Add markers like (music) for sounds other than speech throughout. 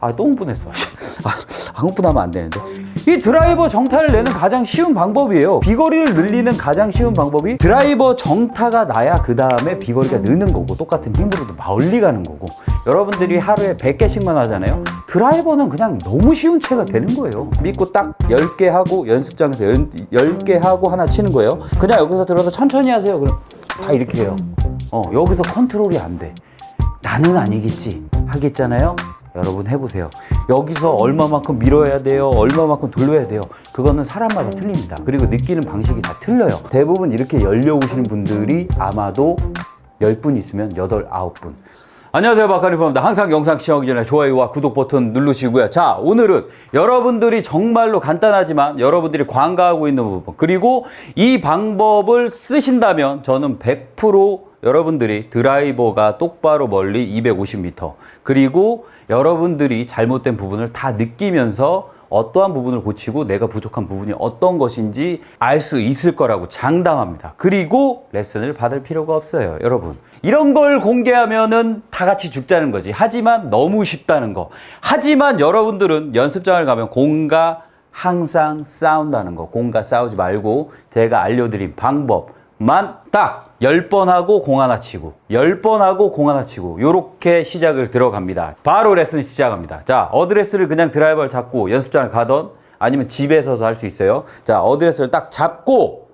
아, 또 흥분했어. (laughs) 아, 아, 흥분하면 안 되는데. 이 드라이버 정타를 내는 가장 쉬운 방법이에요. 비거리를 늘리는 가장 쉬운 방법이 드라이버 정타가 나야 그 다음에 비거리가 느는 거고 똑같은 힘으로도 멀리 가는 거고 여러분들이 하루에 100개씩만 하잖아요. 드라이버는 그냥 너무 쉬운 채가 되는 거예요. 믿고 딱 10개 하고 연습장에서 10 개 하고 하나 치는 거예요. 그냥 여기서 들어서 천천히 하세요. 그럼 다 이렇게 해요. 어, 여기서 컨트롤이 안 돼. 나는 아니겠지 하겠잖아요. 여러분 해보세요. 여기서 얼마만큼 밀어야 돼요, 얼마만큼 돌려야 돼요. 그거는 사람마다 틀립니다. 그리고 느끼는 방식이 다 틀려요. 대부분 이렇게 열려오시는 분들이 아마도 10분 있으면 8, 9분. 안녕하세요. 박하리퍼입니다. 항상 영상 시청하기 전에 좋아요와 구독 버튼 누르시고요. 자, 오늘은 여러분들이 정말로 간단하지만 여러분들이 관가하고 있는 부분, 그리고 이 방법을 쓰신다면 저는 100% 여러분들이 드라이버가 똑바로 멀리 250m, 그리고 여러분들이 잘못된 부분을 다 느끼면서 어떠한 부분을 고치고 내가 부족한 부분이 어떤 것인지 알 수 있을 거라고 장담합니다. 그리고 레슨을 받을 필요가 없어요, 여러분. 이런 걸 공개하면은 다 같이 죽자는 거지. 하지만 너무 쉽다는 거. 하지만 여러분들은 연습장을 가면 공과 항상 싸운다는 거. 공과 싸우지 말고 제가 알려드린 방법 만딱 10번 하고 공 하나 치고 10번 하고 공 하나 치고 요렇게 시작을 들어갑니다. 바로 레슨 시작합니다. 자, 어드레스를 그냥 드라이버를 잡고 연습장을 가던 아니면 집에서도 할 수 있어요. 자, 어드레스를 딱 잡고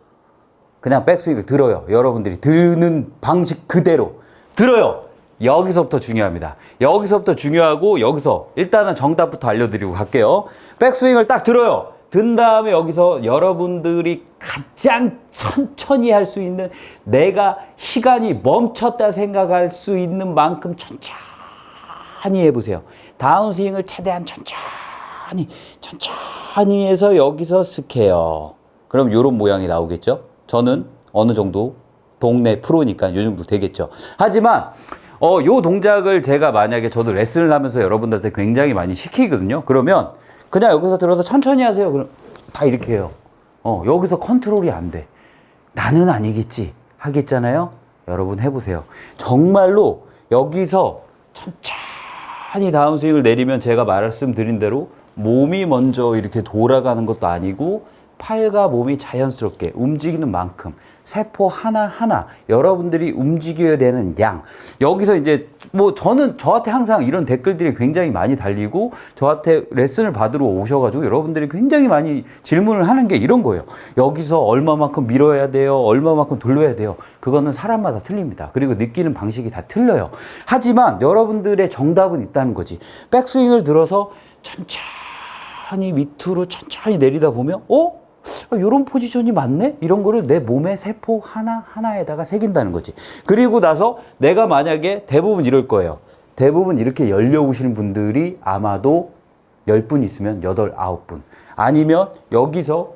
그냥 백스윙을 들어요. 여러분들이 드는 방식 그대로 들어요. 여기서부터 중요합니다. 여기서부터 중요하고 여기서 일단은 정답부터 알려드리고 갈게요. 백스윙을 딱 들어요. 든 다음에 여기서 여러분들이 가장 천천히 할 수 있는 내가 시간이 멈췄다 생각할 수 있는 만큼 천천히 해보세요. 다운스윙을 최대한 천천히 천천히 해서 여기서 스케어. 그럼 이런 모양이 나오겠죠? 저는 어느 정도 동네 프로니까 요 정도 되겠죠. 하지만 어, 요 동작을 제가 만약에 저도 레슨을 하면서 여러분들한테 굉장히 많이 시키거든요. 그러면 그냥 여기서 들어서 천천히 하세요. 그럼 다 이렇게 해요. 어, 여기서 컨트롤이 안 돼. 나는 아니겠지 하겠잖아요. 여러분 해보세요. 정말로 여기서 천천히 다운스윙을 내리면 제가 말씀드린 대로 몸이 먼저 이렇게 돌아가는 것도 아니고 팔과 몸이 자연스럽게 움직이는 만큼 세포 하나하나 여러분들이 움직여야 되는 양. 여기서 이제 뭐 저는 저한테 항상 이런 댓글들이 굉장히 많이 달리고 저한테 레슨을 받으러 오셔가지고 여러분들이 굉장히 많이 질문을 하는 게 이런 거예요. 여기서 얼마만큼 밀어야 돼요? 얼마만큼 돌려야 돼요? 그거는 사람마다 틀립니다. 그리고 느끼는 방식이 다 틀려요. 하지만 여러분들의 정답은 있다는 거지. 백스윙을 들어서 천천히 밑으로 천천히 내리다 보면 어? 이런 포지션이 맞네? 이런 거를 내 몸의 세포 하나하나에다가 새긴다는 거지. 그리고 나서 내가 만약에 대부분 이럴 거예요. 대부분 이렇게 열려오시는 분들이 아마도 10분 있으면 8, 9분. 아니면 여기서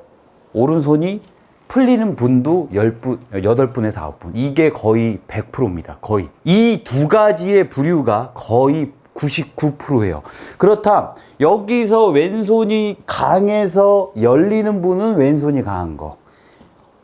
오른손이 풀리는 분도 10분, 8분에서 9분. 이게 거의 100%입니다. 거의. 이 두 가지의 부류가 거의 99%예요. 그렇다 여기서 왼손이 강해서 열리는 분은 왼손이 강한 거.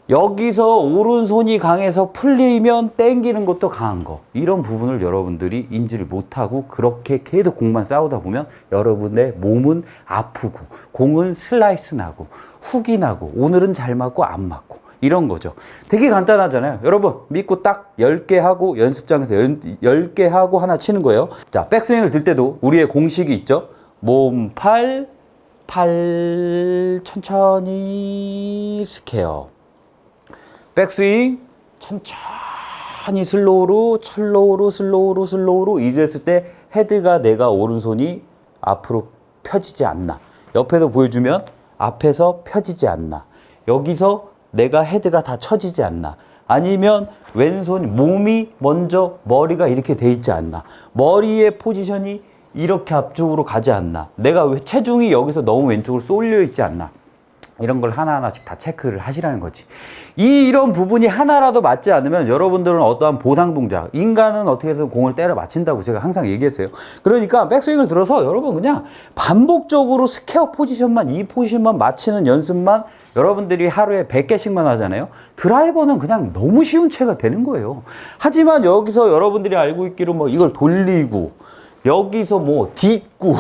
여기서 오른손이 강해서 풀리면 땡기는 것도 강한 거. 이런 부분을 여러분들이 인지를 못하고 그렇게 계속 공만 싸우다 보면 여러분의 몸은 아프고 공은 슬라이스 나고 훅이 나고 오늘은 잘 맞고 안 맞고 이런 거죠. 되게 간단하잖아요. 여러분, 믿고 딱 10개 하고 연습장에서 10, 개 하고 하나 치는 거예요. 자, 백스윙을 들 때도 우리의 공식이 있죠. 몸, 팔, 팔, 천천히 스케어. 백스윙, 천천히 슬로우로, 슬로우로, 슬로우로, 슬로우로 이랬을 때 헤드가 내가 오른손이 앞으로 펴지지 않나. 옆에서 보여주면 앞에서 펴지지 않나. 여기서 내가 헤드가 다 처지지 않나. 아니면 왼손, 몸이 먼저 머리가 이렇게 돼 있지 않나. 머리의 포지션이 이렇게 앞쪽으로 가지 않나. 내가 왜 체중이 여기서 너무 왼쪽으로 쏠려 있지 않나. 이런 걸 하나하나씩 다 체크를 하시라는 거지. 이 이런 부분이 하나라도 맞지 않으면 여러분들은 어떠한 보상 동작, 인간은 어떻게 해서 공을 때려 맞힌다고 제가 항상 얘기했어요. 그러니까 백스윙을 들어서 여러분 그냥 반복적으로 스퀘어 포지션만, 이 포지션만 맞히는 연습만 여러분들이 하루에 100개씩만 하잖아요. 드라이버는 그냥 너무 쉬운 채가 되는 거예요. 하지만 여기서 여러분들이 알고 있기로 뭐 이걸 돌리고, 여기서 뭐 딛고,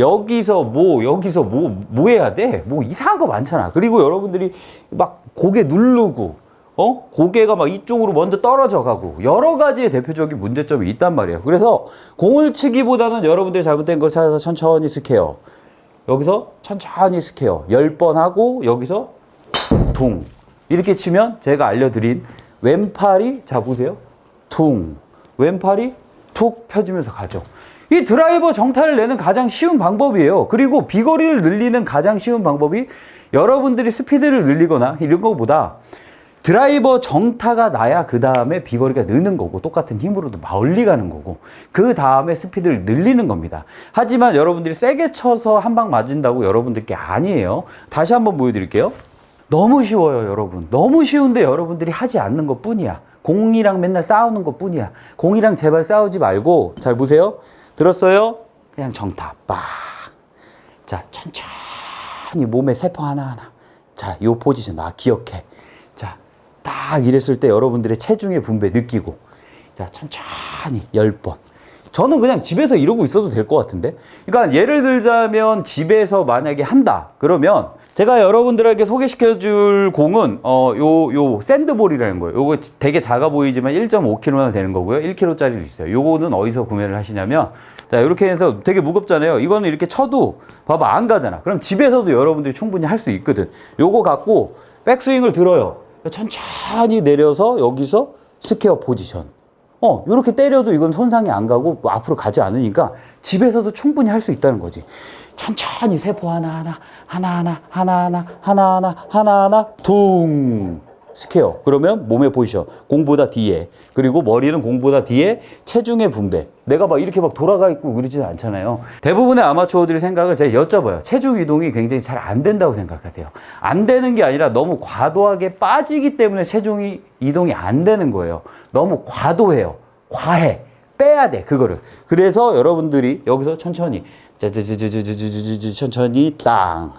여기서 뭐 여기서 뭐뭐 해야 돼? 뭐 이상한 거 많잖아. 그리고 여러분들이 막 고개 누르고 어? 고개가 막 이쪽으로 먼저 떨어져 가고 여러 가지의 대표적인 문제점이 있단 말이에요. 그래서 공을 치기보다는 여러분들이 잘못된 걸 찾아서 천천히 스케어. 여기서 천천히 스케어. 10번 하고 여기서 둥. 이렇게 치면 제가 알려드린 왼팔이 자 보세요. 퉁. 왼팔이 툭 펴지면서 가죠. 이 드라이버 정타를 내는 가장 쉬운 방법이에요. 그리고 비거리를 늘리는 가장 쉬운 방법이 여러분들이 스피드를 늘리거나 이런 것보다 드라이버 정타가 나야 그 다음에 비거리가 느는 거고 똑같은 힘으로도 멀리 가는 거고 그 다음에 스피드를 늘리는 겁니다. 하지만 여러분들이 세게 쳐서 한 방 맞은다고 여러분들께 아니에요. 다시 한번 보여드릴게요. 너무 쉬워요, 여러분. 너무 쉬운데 여러분들이 하지 않는 것 뿐이야. 공이랑 맨날 싸우는 것 뿐이야. 공이랑 제발 싸우지 말고, 잘 보세요. 들었어요? 그냥 정타, 빡. 자, 천천히 몸에 세포 하나하나. 자, 요 포지션, 나 기억해. 자, 딱 이랬을 때 여러분들의 체중의 분배 느끼고. 자, 천천히 열 번. 저는 그냥 집에서 이러고 있어도 될 것 같은데. 그러니까 예를 들자면 집에서 만약에 한다. 그러면 제가 여러분들에게 소개시켜 줄 공은 어 요 요 샌드볼이라는 거예요. 요거 되게 작아 보이지만 1.5kg나 되는 거고요. 1kg짜리도 있어요. 요거는 어디서 구매를 하시냐면 자, 이렇게 해서 되게 무겁잖아요. 이거는 이렇게 쳐도 봐봐 안 가잖아. 그럼 집에서도 여러분들이 충분히 할 수 있거든. 요거 갖고 백스윙을 들어요. 천천히 내려서 여기서 스퀘어 포지션. 어, 요렇게 때려도 이건 손상이 안 가고 뭐 앞으로 가지 않으니까 집에서도 충분히 할 수 있다는 거지. 천천히 세포 하나하나, 하나하나, 하나하나, 하나하나, 하나하나, 둥. 스퀘어. 그러면 몸의 포지션. 공보다 뒤에. 그리고 머리는 공보다 뒤에 체중의 분배. 내가 막 이렇게 막 돌아가 있고 그러지는 않잖아요. 대부분의 아마추어들의 생각을 제가 여쭤봐요. 체중 이동이 굉장히 잘 안 된다고 생각하세요. 안 되는 게 아니라 너무 과도하게 빠지기 때문에 체중이 이동이 안 되는 거예요. 너무 과도해요. 과해. 빼야 돼, 그거를. 그래서 여러분들이 여기서 천천히, 천천히 땅.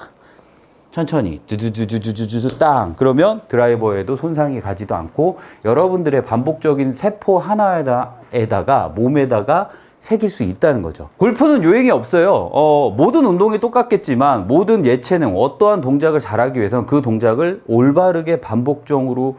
천천히 두두두두두두두 땅 그러면 드라이버에도 손상이 가지도 않고 여러분들의 반복적인 세포 하나에다가 몸에다가 새길 수 있다는 거죠. 골프는 요행이 없어요. 어, 모든 운동이 똑같겠지만 모든 예체능 어떠한 동작을 잘하기 위해서는 그 동작을 올바르게 반복적으로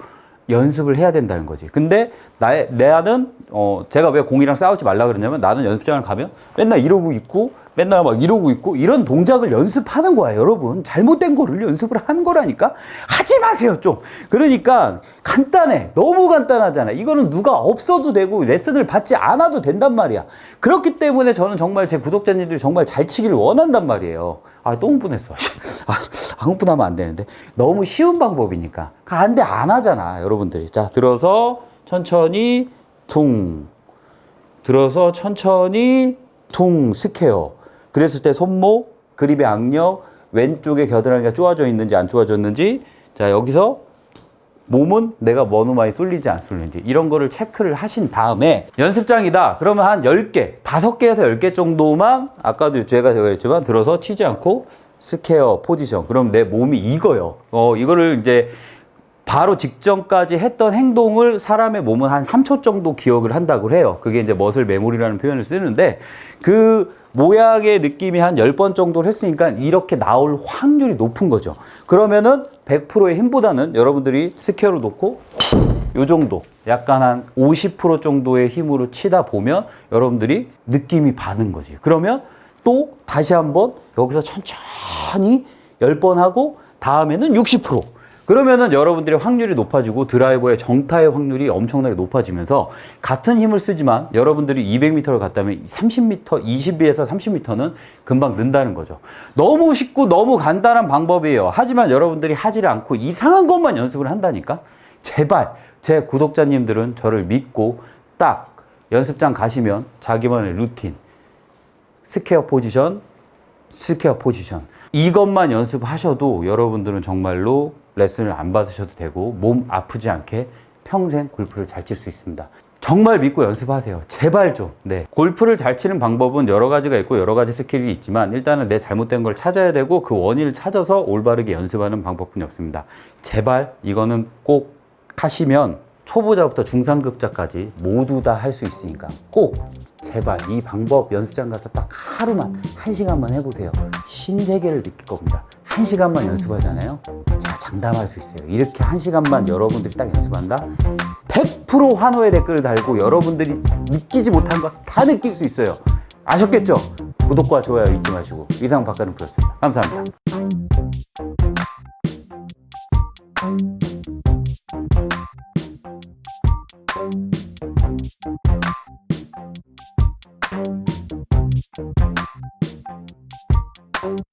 연습을 해야 된다는 거지. 근데 나의 나는 어 제가 왜 공이랑 싸우지 말라 그러냐면 나는 연습장을 가면 맨날 이러고 있고 맨날 막 이러고 있고 이런 동작을 연습하는 거야, 여러분. 잘못된 거를 연습을 하는 거라니까. 하지 마세요, 좀. 그러니까 간단해. 너무 간단하잖아. 이거는 누가 없어도 되고 레슨을 받지 않아도 된단 말이야. 그렇기 때문에 저는 정말 제 구독자님들이 정말 잘 치기를 원한단 말이에요. 아, 또 흥분했어. (laughs) 아, 아, 흥분하면 안 되는데. 너무 쉬운 방법이니까. 안 돼, 안 하잖아, 여러분들이. 자, 들어서 천천히 퉁. 들어서 천천히 퉁 스퀘어. 그랬을 때 손목, 그립의 악력, 왼쪽에 겨드랑이가 쪼아져 있는지 안 쪼아졌는지. 자 여기서 몸은 내가 많이 쏠리지 안 쏠리는지. 이런 거를 체크를 하신 다음에 연습장이다. 그러면 한 10개 5개에서 10개 정도만 아까도 제가 제가 했지만 들어서 치지 않고 스퀘어 포지션. 그럼 내 몸이 익어요. 어 이거를 이제 바로 직전까지 했던 행동을 사람의 몸은 한 3초 정도 기억을 한다고 해요. 그게 이제 머슬 메모리라는 표현을 쓰는데 그 모양의 느낌이 한 10번 정도를 했으니까 이렇게 나올 확률이 높은 거죠. 그러면은 100%의 힘보다는 여러분들이 스퀘어로 놓고 요 정도 약간 한 50% 정도의 힘으로 치다 보면 여러분들이 느낌이 바는 거지. 그러면 또 다시 한번 여기서 천천히 10번 하고 다음에는 60% 그러면은 여러분들의 확률이 높아지고 드라이버의 정타의 확률이 엄청나게 높아지면서 같은 힘을 쓰지만 여러분들이 200m를 갔다면 30m, 20에서 30m는 금방 는다는 거죠. 너무 쉽고 너무 간단한 방법이에요. 하지만 여러분들이 하지를 않고 이상한 것만 연습을 한다니까? 제발 제 구독자님들은 저를 믿고 딱 연습장 가시면 자기만의 루틴, 스퀘어 포지션, 스퀘어 포지션. 이것만 연습하셔도 여러분들은 정말로 레슨을 안 받으셔도 되고 몸 아프지 않게 평생 골프를 잘 칠 수 있습니다. 정말 믿고 연습하세요. 제발 좀. 네. 골프를 잘 치는 방법은 여러 가지가 있고 여러 가지 스킬이 있지만 일단은 내 잘못된 걸 찾아야 되고 그 원인을 찾아서 올바르게 연습하는 방법뿐이 없습니다. 제발 이거는 꼭 하시면 초보자부터 중상급자까지 모두 다 할 수 있으니까 꼭 제발 이 방법 연습장 가서 딱 하루만 한 시간만 해보세요. 신세계를 느낄 겁니다. 한 시간만 연습하잖아요. 제가 장담할 수 있어요. 이렇게 한 시간만 여러분들이 딱 연습한다. 100% 환호의 댓글을 달고 여러분들이 느끼지 못한 거 다 느낄 수 있어요. 아셨겠죠? 구독과 좋아요 잊지 마시고 이상 박가는 프였습니다. 감사합니다. you